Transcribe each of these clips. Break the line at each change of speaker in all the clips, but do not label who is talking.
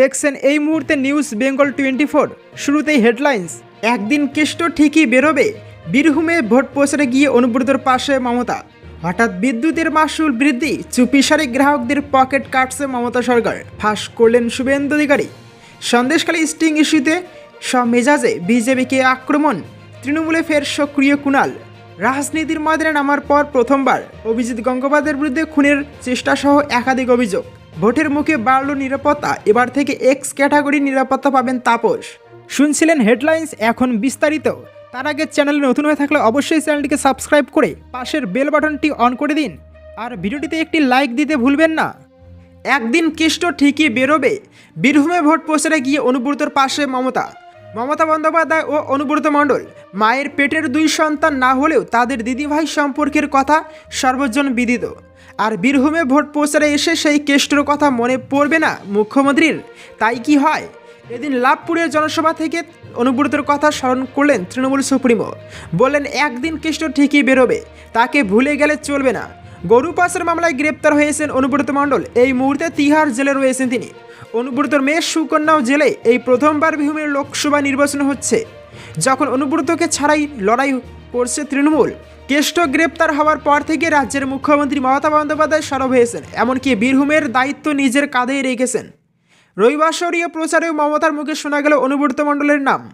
দেখছেন এই মুহূর্তে নিউজ বেঙ্গল টোয়েন্টি ফোর শুরুতেই হেডলাইন্স একদিন কেষ্ট ঠিকই বেরোবে, বীরভূমে ভোট প্রচারে গিয়ে অনুব্রতর পাশে মমতা। হঠাৎ বিদ্যুতের মাসুল বৃদ্ধি, চুপিসারে গ্রাহকদের পকেট কাটছে মমতা সরকার। ফাঁস করলেন শুভেন্দু অধিকারী। সন্দেশখালী স্টিং ইস্যুতে মেজাজে বিজেপিকে আক্রমণ, তৃণমূলে ফের সক্রিয় কুণাল। রাজনীতির ময়দানে নামার পর প্রথমবার অভিজিৎ গঙ্গোপাধ্যায়ের বিরুদ্ধে খুনের চেষ্টা সহ একাধিক অভিযোগ। ভোটের মুখে বাড়ল নিরাপত্তা। এবার থেকে এক্স ক্যাটাগরি নিরাপত্তা পাবেন তাপস। শুনছিলেন হেডলাইন্স, এখন বিস্তারিত। তার আগে চ্যানেলে নতুন হয়ে থাকলে অবশ্যই চ্যানেলটিকে সাবস্ক্রাইব করে পাশের বেল বাটনটি অন করে দিন। আর ভিডিওটিতে একটি লাইক দিতে ভুলবেন না। একদিন কেষ্ট ঠিকই বেরোবে। বীরভূমে ভোট প্রচারে গিয়ে অনুব্রতর পাশে মমতা। মমতা বন্দ্যোপাধ্যায় ও অনুব্রত মণ্ডল। মায়ের পেটের দুই সন্তান না হলেও তাদের দিদিভাই সম্পর্কের কথা সর্বজন বিদিত। আর বীরভূমে ভোট প্রচারে এসে সেই কেষ্টর কথা মনে পড়বে না মুখ্যমন্ত্রীর। তাই কি হয়? এদিন লাভপুরের জনসভা থেকে অনুব্রতর কথা স্মরণ করলেন তৃণমূল সুপ্রিমো। বললেন, একদিন কেষ্ট ঠিকই বেরোবে, তাকে ভুলে গেলে চলবে না। গরু পাসের মামলায় গ্রেপ্তার হয়েছেন অনুব্রত মণ্ডল। এই মুহূর্তে তিহার জেলে রয়েছেন তিনি। অনুব্রতর মেয়ে সুকন্যাও জেলে। এই প্রথমবার বীরভূমের লোকসভা নির্বাচন হচ্ছে। যখন অনুব্রতকে ছাড়াই লড়াই করছে তৃণমূল, কেষ্ট গ্রেপ্তার হওয়ার পর থেকে রাজ্যের মুখ্যমন্ত্রী মমতা বন্দ্যোপাধ্যায় সরব হয়েছেন, এমনকি বীরভূমের দায়িত্ব নিজের কাঁধেই রেখেছেন। রবিবাসরীয় প্রচারেও মমতার মুখে শোনা গেল অনুব্রত মণ্ডলের নাম।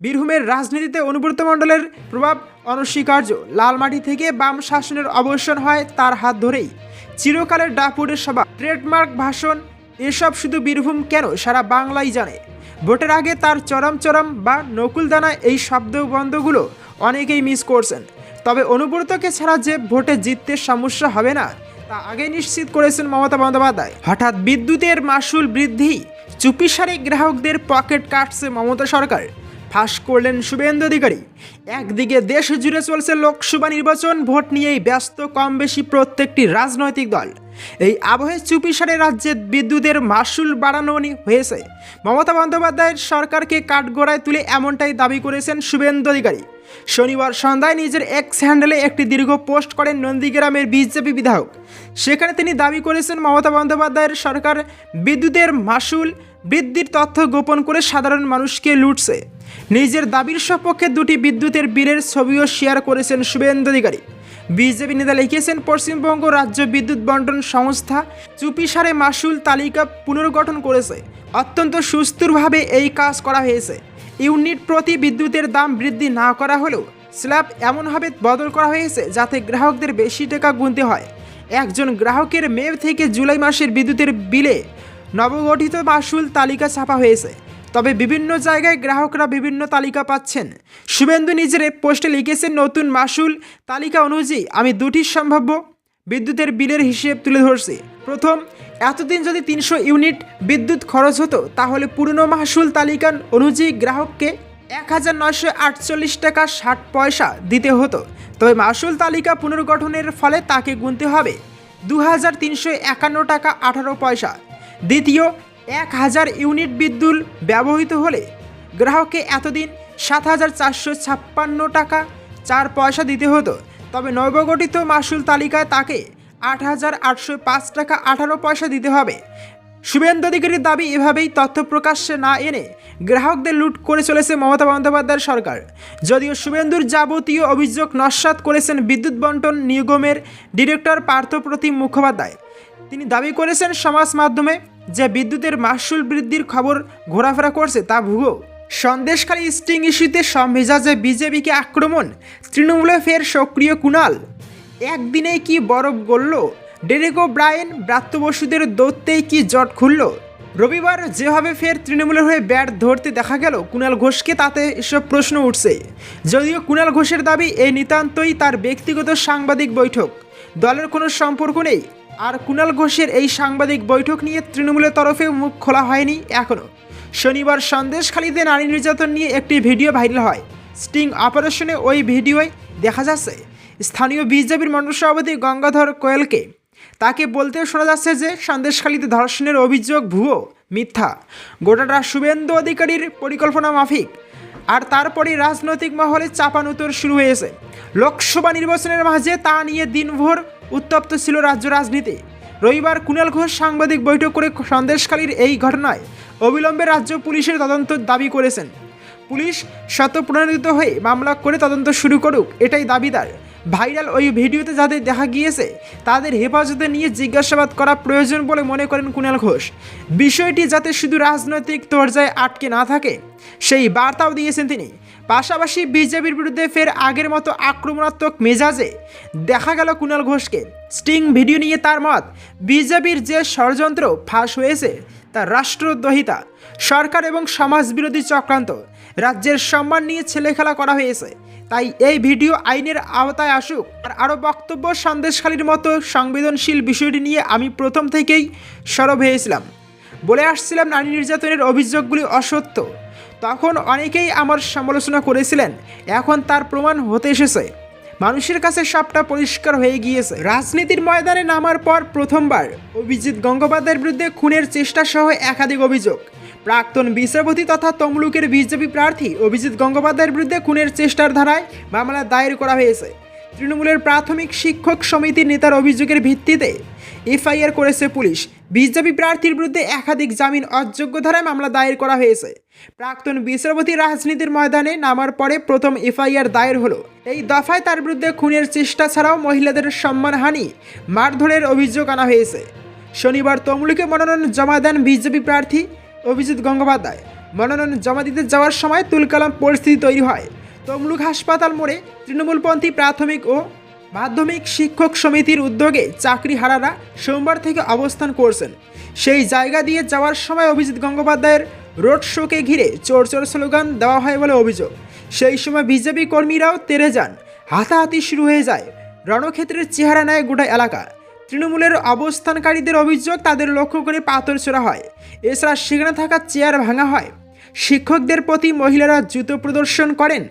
বীরভূমের রাজনীতিতে অনুব্রত মণ্ডলের প্রভাব অনস্বীকার্য। লালমাটি থেকে বাম শাসনের অবসান হয় তার হাত ধরেই। চিরকালের ডাপুরের সভা, ট্রেডমার্ক ভাষণ, এসব শুধু বীরভূম কেন? সারা বাংলাই জানে। ভোটের আগে তার চরম চরম বা নকুলদানা এই শব্দবন্ধগুলো অনেকেই মিস করছেন। তবে অনুব্রতকে ছাড়া যে ভোটে জিততে সমস্যা হবে না, তা আগে নিশ্চিত করেছেন মমতা বন্দ্যোপাধ্যায়। হঠাৎ বিদ্যুতের মাসুল বৃদ্ধি, চুপিসারে গ্রাহকদের পকেট কাটছে মমতা সরকার। ফাঁস করলেন শুভেন্দু অধিকারী। একদিকে দেশ জুড়ে চলছে লোকসভা নির্বাচন, ভোট নিয়েই ব্যস্ত কম বেশি প্রত্যেকটি রাজনৈতিক দল। এই আবহে চুপিসারে রাজ্যে বিদ্যুতের মাসুল বাড়ানো হয়েছে। মমতা বন্দ্যোপাধ্যায়ের সরকারকে কাঠগড়ায় তুলে এমনটাই দাবি করেছেন শুভেন্দু অধিকারী। শনিবার সন্ধ্যায় নিজের এক্স হ্যান্ডেলে একটি দীর্ঘ পোস্ট করেন নন্দীগ্রামের বিজেপি বিধায়ক। সেখানে তিনি দাবি করেছেন মমতা বন্দ্যোপাধ্যায়ের সরকার বিদ্যুতের মাসুল বৃদ্ধির তথ্য গোপন করে সাধারণ মানুষকে লুটছে। নিজের দাবির সপক্ষে দুটি বিদ্যুতের বিলের ছবিও শেয়ার করেছেন শুভেন্দু অধিকারী। বিজেপি নেতা লিখেছেন, পশ্চিমবঙ্গ রাজ্য বিদ্যুৎ বন্টন সংস্থা চুপিসারে মাসুল তালিকা পুনর্গঠন করেছে। অত্যন্ত সুস্থিরভাবে এই কাজ করা হয়েছে। ইউনিট প্রতি বিদ্যুতের দাম বৃদ্ধি না করা হলেও স্ল্যাব এমনভাবে বদল করা হয়েছে যাতে গ্রাহকদের বেশি টাকা গুনতে হয়। একজন গ্রাহকের মে থেকে জুলাই মাসের বিদ্যুতের বিলে নবগঠিত মাসুল তালিকা ছাপা হয়েছে। তবে বিভিন্ন জায়গায় গ্রাহকরা বিভিন্ন তালিকা পাচ্ছেন। শুভেন্দু নিজের পোস্টে লিখেছেন, নতুন মাসুল তালিকা অনুযায়ী আমি দুটি সম্ভাব্য বিদ্যুতের বিলের হিসেব তুলে ধরছি। প্রথম, এতদিন যদি তিনশো ইউনিট বিদ্যুৎ খরচ হতো, তাহলে পুরনো মাসুল তালিকা অনুযায়ী গ্রাহককে এক হাজার নয়শো আটচল্লিশ টাকা ষাট পয়সা দিতে হতো। তবে মাসুল তালিকা পুনর্গঠনের ফলে তাকে গুনতে হবে দু হাজার তিনশো একান্ন টাকা আঠারো পয়সা। দ্বিতীয় এক হাজার ইউনিট বিদ্যুৎ ব্যবহৃত হলে গ্রাহককে এতদিন সাত হাজার চারশো ছাপ্পান্ন টাকা চার পয়সা দিতে হতো। তবে নবগঠিত মাসুল তালিকায় তাকে আট হাজার আটশো পাঁচ টাকা আঠারো পয়সা দিতে হবে। শুভেন্দু অধিকারীর দাবি এভাবেই তথ্য প্রকাশ্যে না এনে গ্রাহকদের লুট করে চলেছে মমতা বন্দ্যোপাধ্যায়ের সরকার। যদিও শুভেন্দুর যাবতীয় অভিযোগ নস্বাত করেছেন বিদ্যুৎ বন্টন নিগমের ডিরেক্টর পার্থপ্রতিম মুখোপাধ্যায়। তিনি দাবি করেছেন সমাজ মাধ্যমে যে বিদ্যুতের মাসুল বৃদ্ধির খবর ঘোরাফেরা করছে তা ভুয়ো। সন্দেশখালী স্টিং ইস্যুতে সব মেজাজে বিজেপিকে আক্রমণ, তৃণমূলে ফের সক্রিয় কুণাল। একদিনে কি বরফ গড়ল ডেরেগো ব্রায়েন ব্রাত্য বসুদের দৌত্যেই কি জট খুলল? রবিবার যেভাবে ফের তৃণমূলের হয়ে ব্যাট ধরতে দেখা গেল, কুণাল ঘোষকে তাতে এসব প্রশ্ন উঠছে। যদিও কুণাল ঘোষের দাবি এই নিতান্তই তার ব্যক্তিগত সাংবাদিক বৈঠক। দলের কোনো সম্পর্ক নেই। আর কুণাল ঘোষের এই সাংবাদিক বৈঠক নিয়ে তৃণমূলের তরফে মুখ খোলা হয়নি এখনও শনিবার সন্দেশখালীতে নারী নির্যাতন নিয়ে একটি ভিডিও ভাইরাল হয়। স্টিং অপারেশনে ওই ভিডিওয় দেখা যাচ্ছে। স্থানীয় বিজেপির মণ্ডল সভাপতি গঙ্গাধর কোয়েলকে। তাকে বলতে শোনা যাচ্ছে যে সন্দেশখালীতে ধর্ষণের অভিযোগ ভুয়ো, মিথ্যা। গোটাটা শুভেন্দু অধিকারীর পরিকল্পনা মাফিক। আর তারপরে রাজনৈতিক মহলে চাপানুতর শুরু হয়েছে। লোকসভা নির্বাচনের মাঝে তা নিয়ে দিনভর উত্তপ্ত ছিল রাজ্য রাজনীতি। রবিবার কুণাল ঘোষ সাংবাদিক বৈঠক করে সন্দেশকালীর এই ঘটনায় অবিলম্বে রাজ্য পুলিশের তদন্ত দাবি করেছেন। পুলিশ শতপ্রণোদিত হয়ে মামলা করে তদন্ত শুরু করুক, এটাই দাবিদার ভাইরাল ওই ভিডিওতে যাদের দেখা গিয়েছে, তাদের হেফাজতে নিয়ে জিজ্ঞাসাবাদ করা প্রয়োজন বলে মনে করেন কুণাল ঘোষ। বিষয়টি যাতে শুধু রাজনৈতিক তরজায় আটকে না থাকে, সেই বার্তাও দিয়েছেন তিনি। পাশাপাশি বিজেপির বিরুদ্ধে ফের আগের মতো আক্রমণাত্মক মেজাজে দেখা গেল কুণাল ঘোষকে। স্টিং ভিডিও নিয়ে তার মত, বিজেপির যে ষড়যন্ত্র ফাঁস হয়েছে তা রাষ্ট্রদ্রোহিতা, সরকার এবং সমাজবিরোধী চক্রান্ত। রাজ্যের সম্মান নিয়ে ছেলেখেলা করা হয়েছে। তাই এই ভিডিও আইনের আওতায় আসুক। আর আরও বক্তব্য সন্দেশখালীর মতো সংবেদনশীল বিষয়টি নিয়ে আমি প্রথম থেকেই সরব হয়েছিলাম। বলে আসছিলাম নারী নির্যাতনের অভিযোগগুলি অসত্য। তখন অনেকেই আমার সমালোচনা করেছিলেন। এখন তার প্রমাণ হতে এসেছে। মানুষের কাছে সবটা পরিষ্কার হয়ে গিয়েছে। রাজনীতির ময়দানে নামার পর প্রথমবার অভিজিৎ গঙ্গোপাধ্যায়ের বিরুদ্ধে খুনের চেষ্টা সহ একাধিক অভিযোগ। প্রাক্তন বিচারপতি তথা তমলুকের বিজেপি প্রার্থী অভিজিৎ গঙ্গোপাধ্যায়ের বিরুদ্ধে খুনের চেষ্টার ধারায় মামলা দায়ের করা হয়েছে। তৃণমূলের প্রাথমিক শিক্ষক সমিতির নেতার অভিযোগের ভিত্তিতে এফআইআর করেছে পুলিশ। বিজেপি প্রার্থীর বিরুদ্ধে একাধিক জামিন অযোগ্য ধারায় মামলা দায়ের করা হয়েছে। প্রাক্তন বিচারপতি রাজনীতির ময়দানে নামার পরে প্রথম এফআইআর দায়ের হলো। এই দফায় তার বিরুদ্ধে খুনের চেষ্টা ছাড়াও মহিলাদের সম্মানহানি মারধরের অভিযোগ আনা হয়েছে। শনিবার তমলুকে মনোনয়ন জমা দেন বিজেপি প্রার্থী অভিজিৎ গঙ্গোপাধ্যায়। মনোনয়ন জমা দিতে যাওয়ার সময় তুলকালাম পরিস্থিতি তৈরি হয়। তমলুক হাসপাতাল মোড়ে তৃণমূলপন্থী প্রাথমিক ও মাধ্যমিক শিক্ষক সমিতির উদ্যোগে চাকরিহারারা সোমবার থেকে অবস্থান করছেন। সেই জায়গা দিয়ে যাওয়ার সময় অভিজিৎ গঙ্গোপাধ্যায়ের রোড শোকে ঘিরে চোর চোর স্লোগান দেওয়া হয় বলে অভিযোগ। সেই সময় বিজেপি কর্মীরাও তেরে যান। হাতাহাতি শুরু হয়ে যায়। রণক্ষেত্রের চেহারা নেয় গোটা এলাকা। তৃণমূলের অবস্থানকারীদের অভিযোগ, তাদের লক্ষ্য করে পাথর ছোড়া হয়। এছাড়া সেখানে থাকা চেয়ার ভাঙা হয়। শিক্ষকদের প্রতি মহিলারা জুতো প্রদর্শন করেন।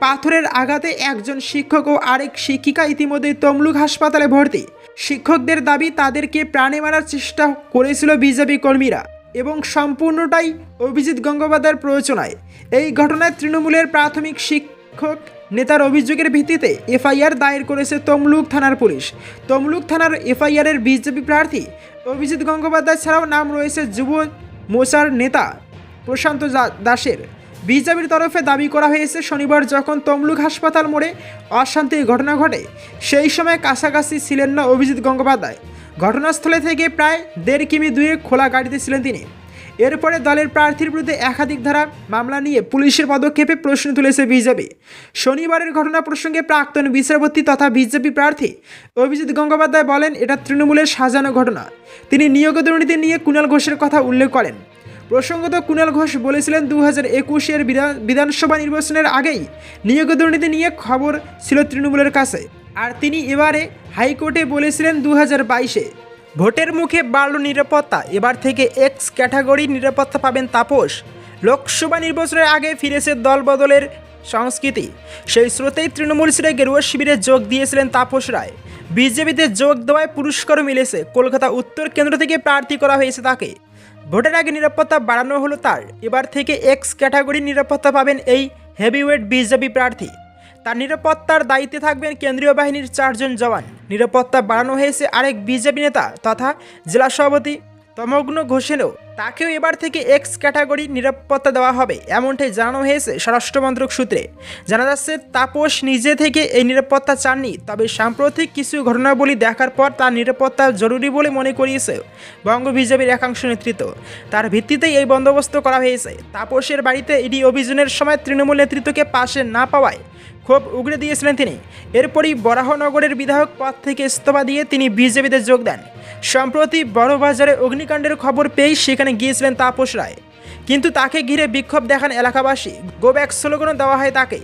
পাথরের আঘাতে একজন শিক্ষক ও আরেক শিক্ষিকা ইতিমধ্যে তমলুক হাসপাতালে ভর্তি। শিক্ষকদের দাবি, তাদেরকে প্রাণে মারার চেষ্টা করেছিল বিজেপি কর্মীরা এবং সম্পূর্ণটাই অভিজিৎ গঙ্গোপাধ্যায়ের প্রয়োজনায় এই ঘটনায় তৃণমূলের প্রাথমিক শিক্ষক নেতার অভিযোগের ভিত্তিতে এফআইআর দায়ের করেছে তমলুক থানার পুলিশ। তমলুক থানার এফআইআরের বিজেপি প্রার্থী অভিজিৎ গঙ্গোপাধ্যায় ছাড়াও নাম রয়েছে যুব মোচার নেতা প্রশান্ত দাসের। বিজেপির তরফে দাবি করা হয়েছে, শনিবার যখন তমলুক হাসপাতাল মোড়ে অশান্তির ঘটনা ঘটে, সেই সময় কাছাকাছি ছিলেন না অভিজিৎ গঙ্গোপাধ্যায়। ঘটনাস্থলে থেকে প্রায় দেড় কিমি দূরে খোলা গাড়িতে ছিলেন তিনি। এরপরে দলের প্রার্থীর বিরুদ্ধে একাধিক ধারা মামলা নিয়ে পুলিশের পদক্ষেপে প্রশ্ন তুলেছে বিজেপি। শনিবারের ঘটনা প্রসঙ্গে প্রাক্তন বিচারপতি তথা বিজেপি প্রার্থী অভিজিৎ গঙ্গোপাধ্যায় বলেন, এটা তৃণমূলের সাজানো ঘটনা। তিনি নিয়োগ দুর্নীতি নিয়ে কুণাল ঘোষের কথা উল্লেখ করেন। প্রসঙ্গত কুণাল ঘোষ বলেছিলেন দু হাজার একুশের বিধানসভা নির্বাচনের আগেই নিয়োগ দুর্নীতি নিয়ে খবর ছিল তৃণমূলের কাছে। আর তিনি এবারে হাইকোর্টে বলেছিলেন দু হাজার বাইশে। ভোটের মুখে বাড়ল নিরাপত্তা, এবার থেকে এক্স ক্যাটাগরির নিরাপত্তা পাবেন তাপস। লোকসভা নির্বাচনের আগে ফিরেছে দল বদলের সংস্কৃতি। সেই স্রোতেই তৃণমূল ছেড়ে গেরুয়া শিবিরে যোগ দিয়েছিলেন তাপস রায়। বিজেপিতে যোগ দেওয়ায় পুরস্কারও মিলেছে। কলকাতা উত্তর কেন্দ্র থেকে প্রার্থী করা হয়েছে তাকে। ভোটের আগে নিরাপত্তা বাড়ানো হলো তার। এবার থেকে এক্স ক্যাটাগরির নিরাপত্তা পাবেন এই হেভিওয়েট বিজেপি প্রার্থী। তার নিরাপত্তার দায়িত্বে থাকবেন কেন্দ্রীয় বাহিনীর চারজন জওয়ান। নিরাপত্তা বাড়ানো হয়েছে আরেক বিজেপি নেতা তথা জেলা সভাপতি তমগ্ন ঘোষেরও তাকেও এবার থেকে এক্স ক্যাটাগরি নিরাপত্তা দেওয়া হবে, এমনটাই জানানো হয়েছে স্বরাষ্ট্রমন্ত্রক সূত্রে। জানা যাচ্ছে, তাপস নিজে থেকে এই নিরাপত্তা চাননি, তবে সাম্প্রতিক কিছু ঘটনাবলী দেখার পর তার নিরাপত্তা জরুরি বলে মনে করিয়েছে বঙ্গ বিজেপির একাংশ নেতৃত্ব। তার ভিত্তিতেই এই বন্দোবস্ত করা হয়েছে। তাপসের বাড়িতে ইডি অভিযানের সময় তৃণমূল নেতৃত্বকে পাশে না পাওয়ায় ক্ষোভ উগড়ে দিয়েছিলেন তিনি। এরপরই বরাহনগরের বিধায়ক পদ থেকে ইস্তফা দিয়ে তিনি বিজেপিতে যোগ দেন। সম্প্রতি বড়বাজারে অগ্নিকাণ্ডের খবর পেয়েই সেখানে গিয়েছিলেন তাপস রায়। কিন্তু তাকে ঘিরে বিক্ষোভ দেখান এলাকাবাসী। গো ব্যাক স্লোগানও দেওয়া হয় তাকে।